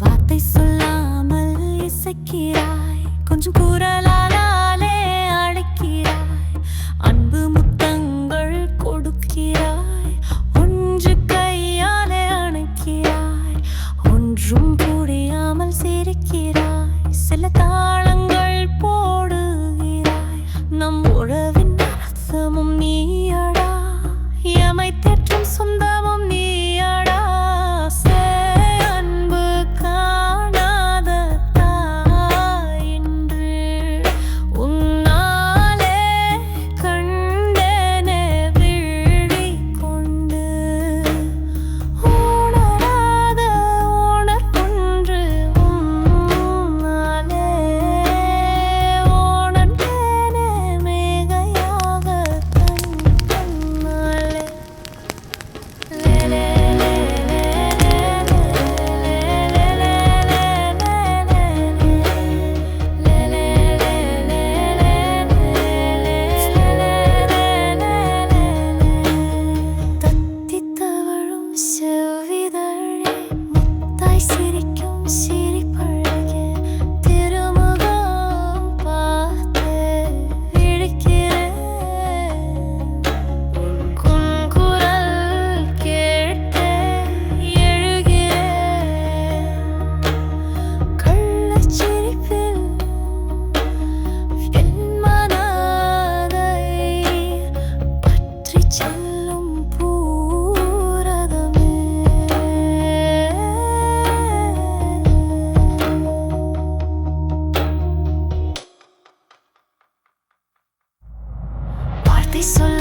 வார்த்தை சொல்லாமல் இசைக்கிறார். தாளங்கள் போடுகிறாய். நம் உறவு city can see sola.